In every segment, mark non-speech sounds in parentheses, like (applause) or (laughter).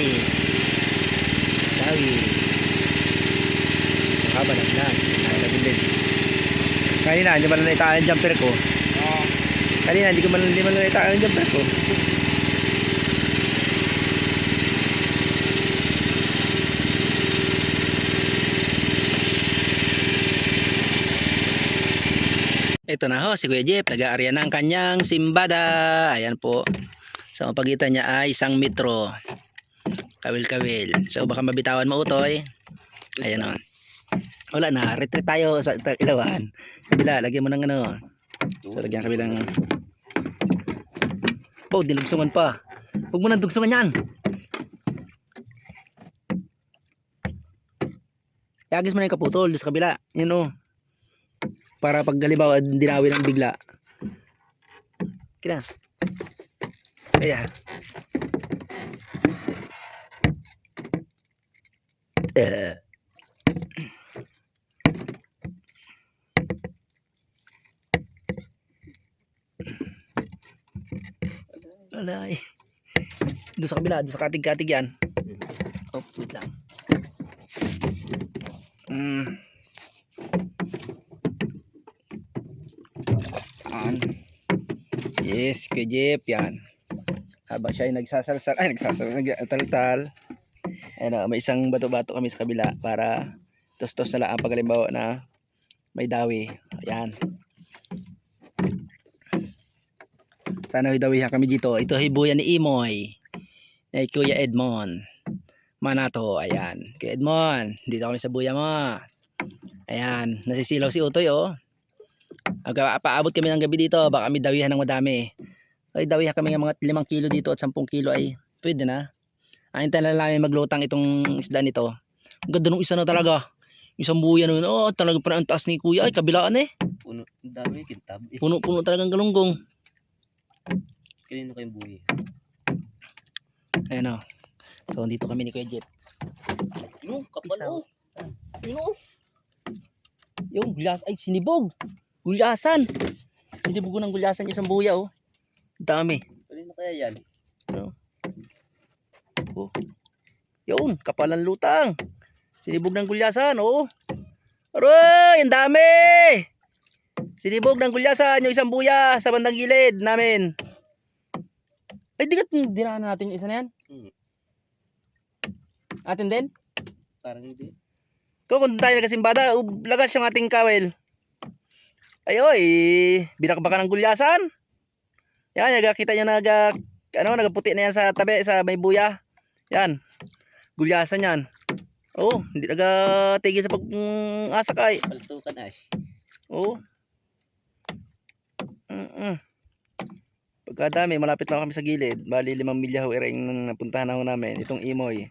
family. Dawi. Haba na lang. Nagilid. Kanina, hindi man lang naitaan ang jumper ko. Oo. Kanina, hindi ko man, hindi man lang naitaan ang jumper ko. Ito na ho, si Kuya Jeep, nag-aarya ng kanyang simbada. Ayan po. Sa mapagitan niya ay isang metro. Kawil-kawil. So baka mabitawan mo utoy. Ayan o. Wala na, retreat tayo sa ilawan. Kabila, lagyan mo ng ano. So lagyan kabilang... Oh, dinugsungan pa. Huwag mo nang dugsungan yan. Iagis mo na yung kaputol sa kabila. Yan o. Para pag halimbawa dinawi ng bigla. Kina. Kaya. (coughs) Eh. Alay. Doon sa kabila, doon sa katig-katig yan. Oh, wait lang. Mm. Yan. Yes, kay Jeep yan. Habang siya ay nagsasalsal, ay nagsasalsal, nagtaltal. Ayun na, may isang bato-bato kami sa kabila para tos-tos na lang ang pagalimbawa na may dawi. Ayan. Sana may dawihan kami dito. Ito hibuyan ni Imoy. Ni Kuya Edmond. Manato, ayan. Kuya Edmond, dito kami sa buya mo. Ayan, nasisilaw si Utoy oh. Paabot kami ng gabi dito, baka kami dawihan ng madami. Ay, dawihan kami ng mga 5 kilo dito at 10 kilo ay pwede na. Ayin tayo na lang maglutang itong isda nito. Ang ganda nung isa na talaga. Isang buya nun, oh, talaga pa ang taas ni kuya. Ay, kabilaan eh. Puno. Dami kintab. Eh. Puno-puno talagang galunggong. Kanino kayong buhay? Ayan o. So, dito kami ni Kuya Jeep. Yung kapal Pisaw. oh. Yun oh. Yung gulyas, ay sinibog. Gulyasan. Sinibog ko ng gulyasan yung isang buya oh. Dami. Kanino kaya yan? Oh. Yun, kapalan lutang. Sinibog ng gulyasan, oh. Aroy, ang dami! Sinibog ng gulyasan yung isang buya sa bandang gilid namin. Ay, di ka dinahan natin yung isa na yan? Hmm. Atin din? Parang hindi. Kung kung tayo nagkasimbada, lagas yung ating kawel. Ayoy, binakbaka ng gulyasan. Yan, nagkakita nyo naga, ano, nagaputi na yan sa tabi, sa may buya. Yan, gulyasan yan. Oh, hindi nagatigil sa pag-asakay. Paltukan ay. Oo. Mm-mm. Pagkadami, malapit lang kami sa gilid. Bali, limang milya ho, iring nang napuntahan ako namin. Itong imoy.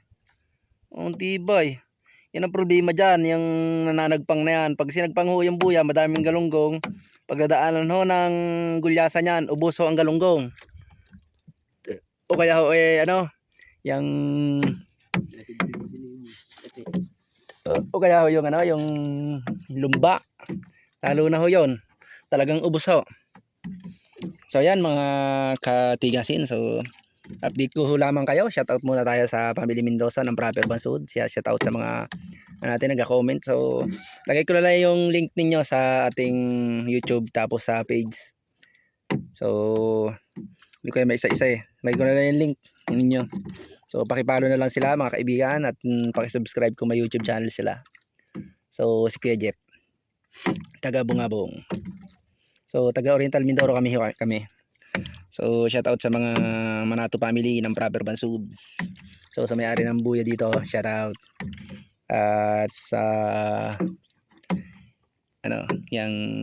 Ang tibay. Yan ang problema dyan, yung nananagpang na yan. Pag sinagpang ho yung buya, madaming galunggong. Pagdadaanan ho ng gulyasan yan, ubos ho ang galunggong. O kaya ho, eh, ano, yung o kaya ho yung ano, yung lumba. Lalo na ho yun. Talagang ubos ho. So yan mga katigasin. So update ko ho lamang kayo. Shoutout muna tayo sa Pamily Mendoza ng Proper Bansud. Shoutout sa mga ano natin nagka-comment. So lagay ko na lang yung link ninyo sa ating YouTube tapos sa page. So hindi ko kayo maisa-isa eh. Lagay ko na lang yung link ninyo. So pakipalo na lang sila mga kaibigan at mm, pakisubscribe kung may YouTube channel sila. So si Kuya Jeff. Taga Bungabong. So taga Oriental Mindoro kami kami. So shout out sa mga Manato family ng Proper Bansud. So sa may-ari ng buya dito, shout out. At sa ano, yung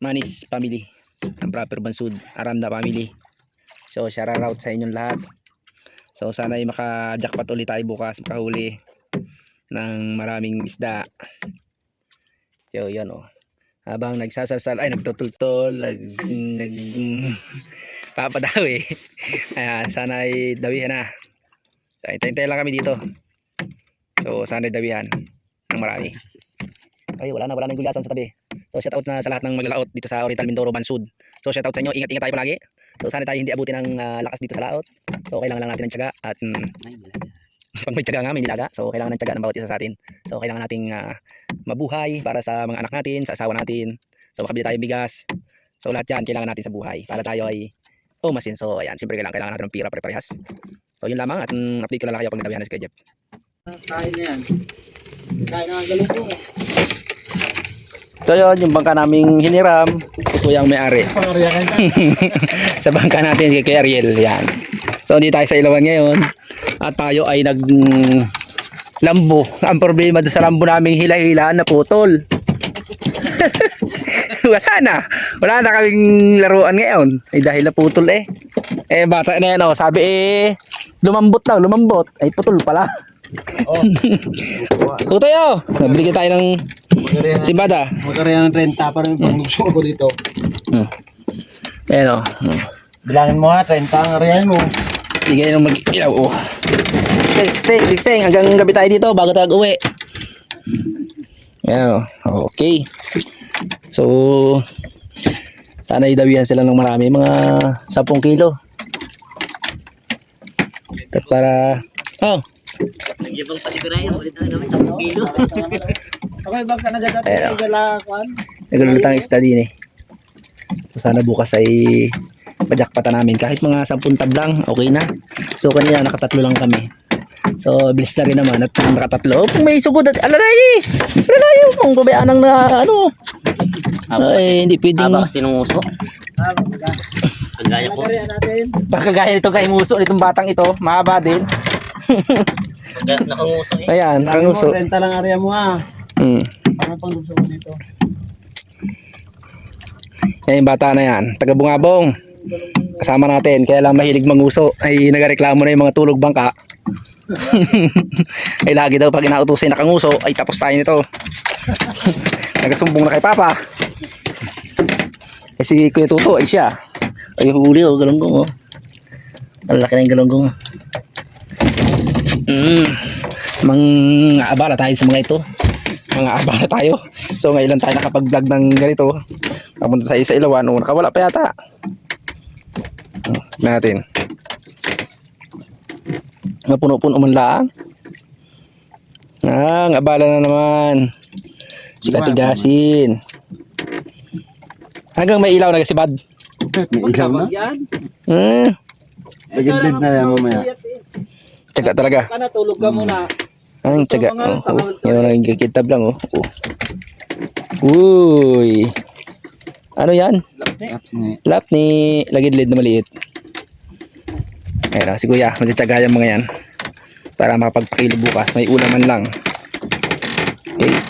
Manis family ng Proper Bansud, Aranda family. So shout out sa inyong lahat. So sana ay maka-jackpot ulit tayo bukas, makahuli ng maraming isda. So yun oh. Habang nagsasalsal, ay nagtutultol, nag, nag (laughs) papadawi. (laughs) Ayan, sana ay dawihan na. So, hintay lang kami dito. So sana ay dawihan ng marami. Ay, wala na, wala na yung gulyasan sa tabi. So shout out na sa lahat ng maglalaot dito sa Oriental Mindoro Bansud. So shout out sa inyo. Ingat-ingat tayo palagi. So sana tayo hindi abutin ng ah, lakas dito sa laot. So kailangan lang natin ng tiyaga at mm, (laughs) pag may tiyaga nga may nilaga. So kailangan ng tiyaga ng bawat isa sa atin. So kailangan nating ah, mabuhay para sa mga anak natin, sa asawa natin. So makabili tayong bigas. So lahat yan kailangan natin sa buhay para tayo ay umasin. So ayan, siyempre kailangan, kailangan natin ng pira pare-parehas. So yun lamang at mm, update ko lang kayo pag natabihan na si Kuya Jeff. Kain na yan. Kain na ang galungkong. So yun, yung bangka naming hiniram, ito yung may-ari. (laughs) Sa bangka natin si Kuya Ariel. Yan. So hindi tayo sa ilawan ngayon. At tayo ay nag mm, lambo. Ang problema doon sa lambo naming hila-hila na putol. (laughs) Wala na. Wala na kaming laruan ngayon. Ay dahil na putol eh. Eh bata na yan oh. Sabi eh lumambot daw, lumambot. Ay putol pala. Oh. (laughs) Tutoy oh. Nabili tayo ng simbada. Magkariyan ng 30 para may panglugso ako dito. Hmm. Ayan oh. Hmm. Bilangin mo ha, 30 ang ariyan mo. Bigay ng mag-ilaw. Oh. Stay, stay, stay. Hanggang gabi tayo dito bago tayo uwi. Yan oh. Okay. So, sana idawihan sila ng marami. Mga 10 kilo. At para... Oh, Yung bang pasigurahin, ulit na namin 10 kilo. Okay, bang ka nagadati Ayan. ay galakan? naglulutang isda din eh. So, sana bukas ay pajakpata namin. Kahit mga 10 tablang, okay na. So, kanina nakatatlo lang kami. So, bilis na rin naman at nakatatlo. Oh, kung may sugod at alalay! Alalay! Kung kubayaan ng na ano. Ay, hindi pwedeng... Aba kasi nung uso. Kagaya ko. Nagariyan natin. Pagkagaya nito kay Muso, itong batang ito, mahaba din. (laughs) Nakanguso eh. Ayan, Bilangin mo, kanguso. 30 lang ariyan mo ha. Hmm. Paano panglugso mo dito? Yan yung bata na yan. Taga Bungabong. Kasama natin. Kaya lang mahilig manguso. Ay nagareklamo na yung mga tulog bangka. (laughs) ay lagi daw pag inautusin na kanguso, ay tapos tayo nito. (laughs) Nagasumbong na kay Papa. Eh si Kuya Tuto, ay siya. Ay huli oh, galunggong oh. Ang laki na yung galunggong. Mm. Mang abala tayo sa mga ito. Mga abala tayo. So ngayon lang tayo nakapag-vlog ng ganito. Papunta sa isa ilawan. O, nakawala pa yata. Hmm, natin. Mapuno-puno man lang. Ah, ang abala na naman. Si Katigasin. Hanggang may ilaw na kasi bad. May ilaw na? Yan. Hmm, Nagigilid na yan mamaya. Tsaga talaga. Kana tulog ka muna. Ang Gusto tsaga. Oh, oh. ka Yan ang naging kitab lang oh. oh. Uy. Ano yan? Lap ni lagid-lid na maliit. Ayan o, si Kuya, matityaga yung mga yan. Para makapagpakilo bukas, may ulam man lang. Okay. Na.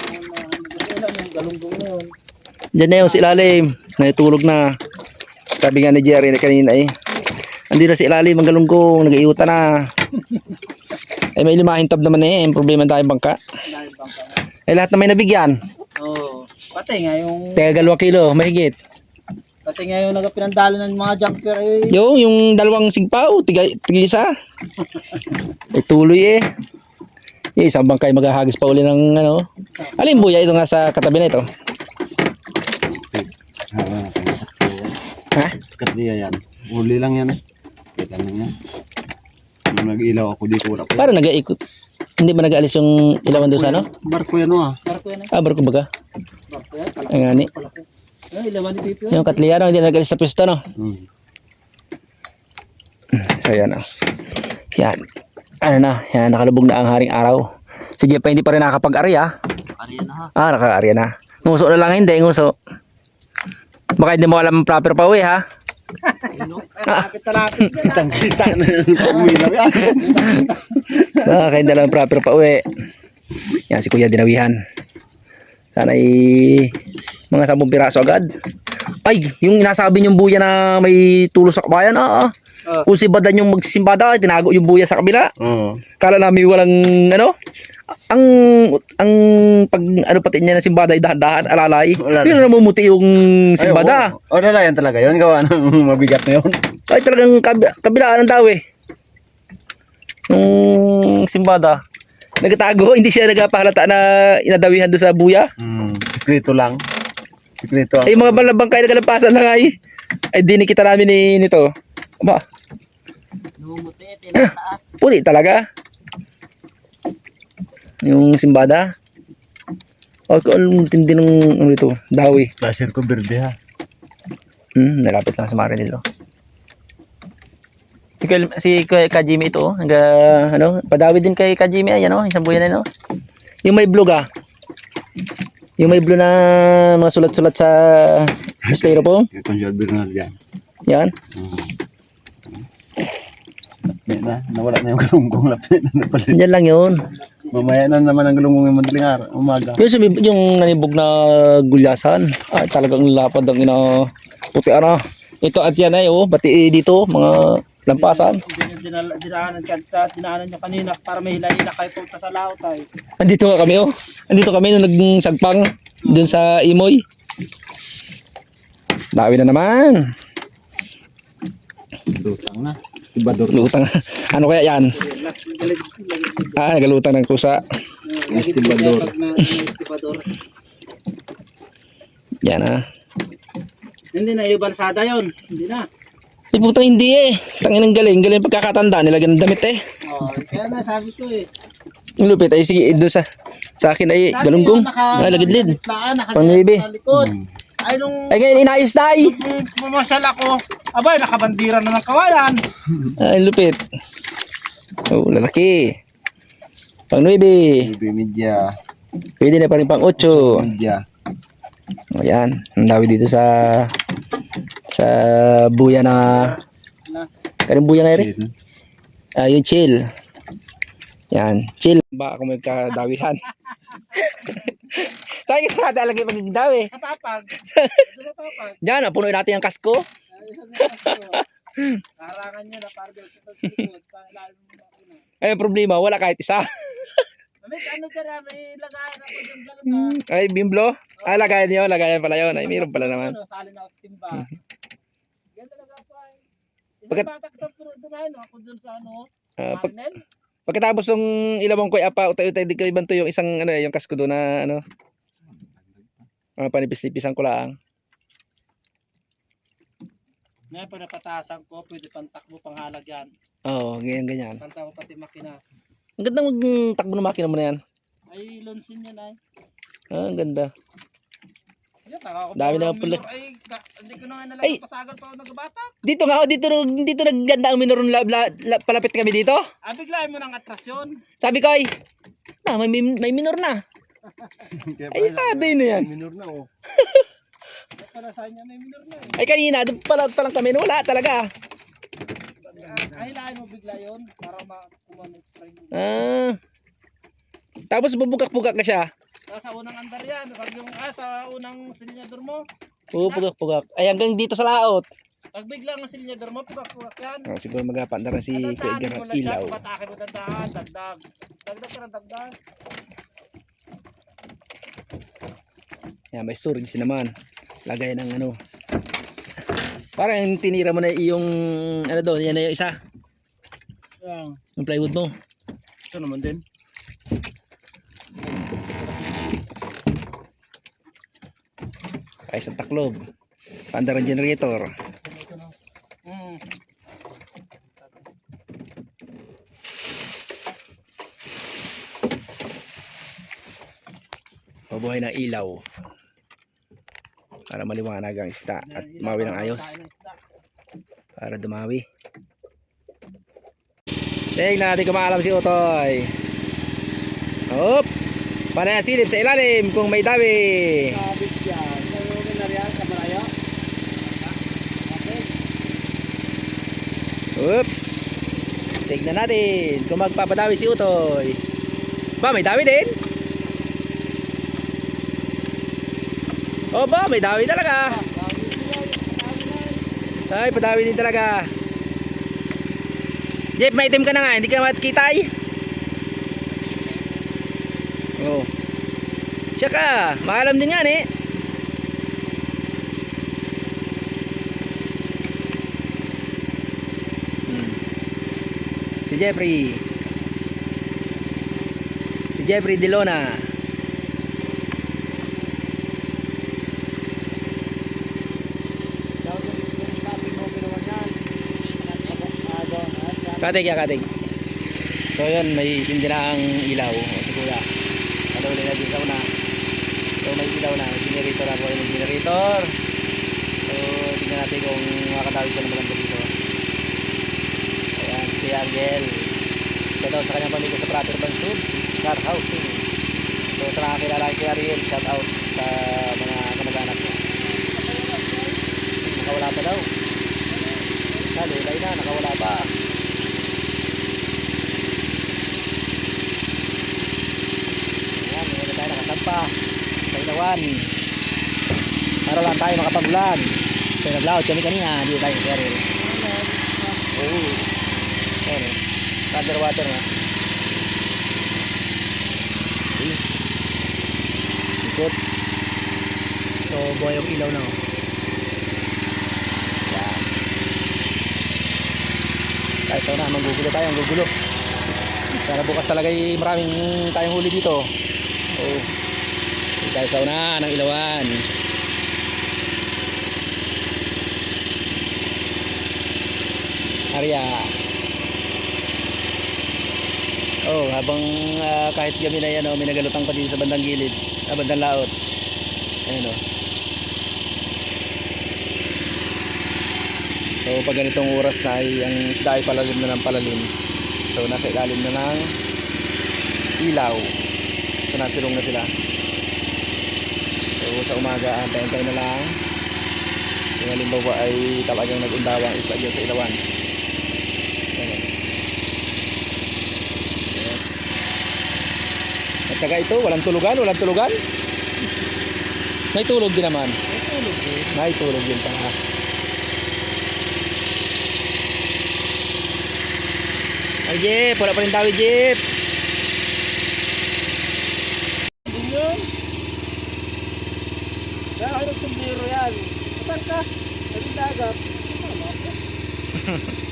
Diyan na yung si ilalim. Natutulog na. Sabi nga ni Jerry na kanina eh. Andi na si ilalim, ang galunggong, nag-iuta na. (laughs) Eh may limahin tab naman eh, problema tayo bangka. Ka. Eh lahat na may nabigyan. Oo. Pati nga yung Tega dalawang kilo, mahigit. pati nga yung nagpinandalo ng mga jumper eh. Yung, yung dalawang sigpaw, tiga, tiga isa. (laughs) Ay tuloy eh. Yung isang bangkay maghahagis pa uli ng ano. Alin buya ito nga sa katabi na ito. Ha? Sikat niya yan. Uli lang yan eh. Kita na yan. Nung nag-ilaw ako dito, wala ko. Para nag-iikot. Hindi ba nag-aalis yung ilawan doon sa ano? Barko yan ah. Barko yan eh. Ah, barko baga. Barko yan. Ay nga ni. Ay, ilawan ni Pipi. Yung katliyano, hindi nag-aalis sa pwesto no. Hmm. So yan oh. Yan. Ano na, yan, nakalubog na ang haring araw. Si Jeff pa hindi pa rin nakakapag-arya. Ariyan na ha. Ah, naka-arya na. Nguso na lang hindi, nguso. Baka hindi mo alam ang proper pa uwi ha. Lapit na lapit. Kitang-kita na yung pag-uwilaw yan. Ah, kayo dalang proper pa uwi. Yan si Kuya Dinawihan. Sana ay mga 10 piraso agad. Ay, yung inasabi niyong buya na may tulo sa kabayan, ah, ah. Ah. Kung si Badan yung magsimbada, tinago yung buya sa kabila. Oo. Kala namin walang, ano, ang, ang, pag, ano pati niya na simbada, ay dahan-dahan, alalay. Wala na. Pero namumuti yung simbada. O, wala yan talaga yun. Gawa ng (laughs) mabigat na yun. Ay, talagang kabi, kabilaan ng tao eh. Nung simbada. Nagtago, hindi siya nagpahalata na inadawihan doon sa buya. Hmm. Prito lang. Sikreto Ay, mga balabang kayo nagalampasan lang ay. Ay, dinikita namin ni nito. Aba, Namumuti, tinataas. puli talaga. Yung simbada. O, kung anong tindi ng ano ito, dawi. Flasher ko berde ha. Hmm, malapit lang sa Marinil, oh. Si, si Kajimi ito, oh. Hangga, ano, padawi din kay Kajimi, ayan, oh. Isang buyan na, no? Yung may blue ga. Yung may blue na mga sulat-sulat sa styrofoam. Yung Bernal yan. Yan. Yan na, nawala na yung galunggong lapit na napalit. Yan lang yun. Mamaya na naman ang galunggong yung madaling araw, umaga. Yung, sumib- yung nanibog na gulyasan, ay talagang lapad ang ina puti ano. Ito at yan ay oh, pati dito mga lampasan. Dinala- dinaanan ka, dinaanan nyo kanina para may hila-hila kayo punta sa laot ay. Andito nga kami oh. Andito kami nung nagsagpang dun sa Imoy. Dawi na naman. Lutang na. Ibador. Lutang. Ano kaya yan? Ah, nagalutang ng kusa. Na estibador. Yan ah. Hindi na, yung balsada yun. Hindi na. Ay puta hindi eh. Tangin ng galing. Galing pagkakatanda. Nilagyan ng damit eh. Oh, kaya nga sabi ko eh. Yung lupit ay sige doon sa sa akin ay galunggong. Ay lagidlid. Pangbibi. Likod. Ay nung Ay ngayon inayos na ay. nung pumasal ako, abay, nakabandira na ng kawayan. Ay lupit. Oh, lalaki. Pang 9. Baby media. Pwede na pa rin pang 8. Media. O yan. Ang dawi dito sa sa buya na Kanong buya nga rin? Ah, yung chill. Yan, chill. Baka kung may kadawihan. Sabi (laughs) ka sa (laughs) natin alagay magiging dawi. Sa papag. Sa papag. Diyan, punuin natin yung kasko. Karangan nyo na para sa likod. Sa ilalim ng makina. Ay, ang problema, wala kahit isa. May ano ka na, may lagayan ako dyan lang na. Ay, bimblo. Ay, lagayan yun, lagayan pala yun. Ay, mayroon pala naman. Ano, salin ako sa timba. Yan talaga. Isang Pagkat- bata ka sa puro doon? Ako doon sa ano, Ah, pag, pagkatapos ng ilawang ko, apa, utay-utay, di ko ibanto yung isang, ano, yung kasko doon na, ano, ah, panipis-nipisan ko lang. Ngayon, pag napatasan ko, pwede pang takbo, pang halagyan. Oo, ganyan, ganyan. Panta ko pati makina. Ang ganda mag takbo ng makina mo na yan. Ay, lonsin yan ay. Ah, ang ganda. Yan, Dami na ng pala. Ay, ka- hindi ko na nga Ay! nalang pasagan pa ako nagbata. Dito nga, oh, dito, dito nagganda ang minoron la, la, la- palapit kami dito. Ah, biglayin mo ng atrasyon. Sabi ko ay, na, may, may, minor na. (laughs) Ay, hado yun na yan. Minor na oh. (laughs) Ay, para sa niya may minor na eh. Ay, kanina, doon pala, palang kami, wala talaga. Ay, mo bigla yun para makumamit pa rin. Ah. Tapos bubugak-bugak na siya. Ah, sa unang andar yan. Pag yung, ah, sa unang silinyador mo. Bubugak-bugak. Ay, hanggang dito sa laot. Pag bigla ang silinyador mo, pugak-pugak yan. Ah, siguro magapanda na si Kuya Edgar lang siya, Ilaw. Patake mo tandaan, dagdag. Dagdag ka ng dagdag. Yan, may storage naman. Lagay ng ano. Parang tinira mo na yung, ano doon, yan na yung isa. Yan. Yung plywood mo. Ito naman din. Ay, sa taklob. Panda ng generator. Mm. Pabuhay ng ilaw. Para maliwanag ang isda at mawi ng ayos. Para dumawi. Tingnan natin kung maalam si Utoy. Hop! Para silip sa ilalim kung may dawi. Oops! Tignan natin kung magpapadawi si Utoy. Ba, may dawi din? O ba, may dawi talaga. Ay, padawi din talaga. Jeff, may itim ka na nga, hindi ka makikita ay. Oh. Siya ka, maalam din yan eh. Hmm. Si Jeffrey. Si Jeffrey Delona. Katig, ya, katig. So yun, may sindi na ang ilaw. O, si kuya. Ano ulit na din sa una. So may ilaw na. Generator ako yung generator. So tingnan natin kung makakatawi siya ng maganda dito. Ayan, si Kuya Angel. Siya daw sa kanyang pamilya sa Prater Bansud. Car Housing. So sa nakakilala kay Ariel, shout out sa mga kamag-anak niya. Nakawala pa daw. Nalulay na, nakawala pa. Ayan, ngayon na tayo nakasampa. Sa ilawan. Para lang tayo makapag-vlog. So nag-loud kami kanina, dito tayo Ariel. Oo. Ayan eh. Underwater na. Ikot. So buhay yung ilaw na oh. Tayo sa una, manggugulo tayo, manggugulo. Sana bukas talaga maraming tayong huli dito. Oh. Tayo sa una ng ilawan. Arya. Oh, habang ah, kahit gabi na yan, oh, may nagalutang pa dito sa bandang gilid, ah, bandang laot. Ayun oh. So pag ganitong oras na ay ang isda ay palalim na ng palalim. So nasa ilalim na ng ilaw. So nasilong na sila. So sa umaga, antay-antay na lang. Kung halimbawa ay talagang nag-undawa ang isda dyan sa ilawan. Yes. At saka ito, walang tulugan, walang tulugan. May tulog din naman. May tulog din pa. Ay, Jeep, wala pa rin tawi, Jeep. Din yun. Kaya ako nagsundiro yan. Saan ka? Sa dagat. Ako? (laughs)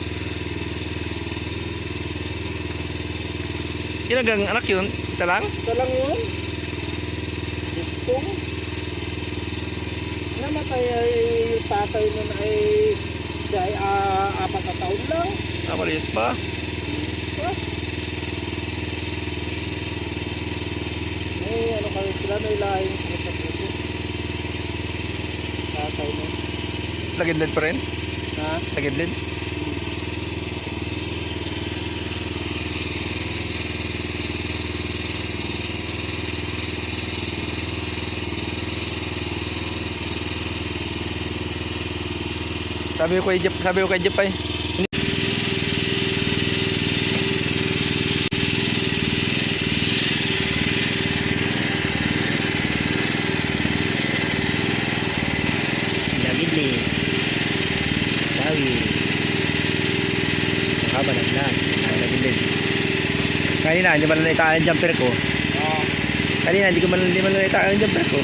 Ilang gang anak yun? Isa lang? Isa lang yun. Itong. Namatay ay tatay nun ay siya ay ah, apat na taon lang. Ah, maliit pa. May ano kayo sila, may lahing sa puso. Tatay nun. Lagidlid pa rin? Ha? Lagidlid? Sabi ko kay Jeep, sabi ko kay Jeep ay. Lagidli. Tawi. Haba na lang. Lagidli. Kanina, hindi man na itaan ang jumper ko. Oo. Kanina, hindi ko man, hindi man na itaan ang jumper ko.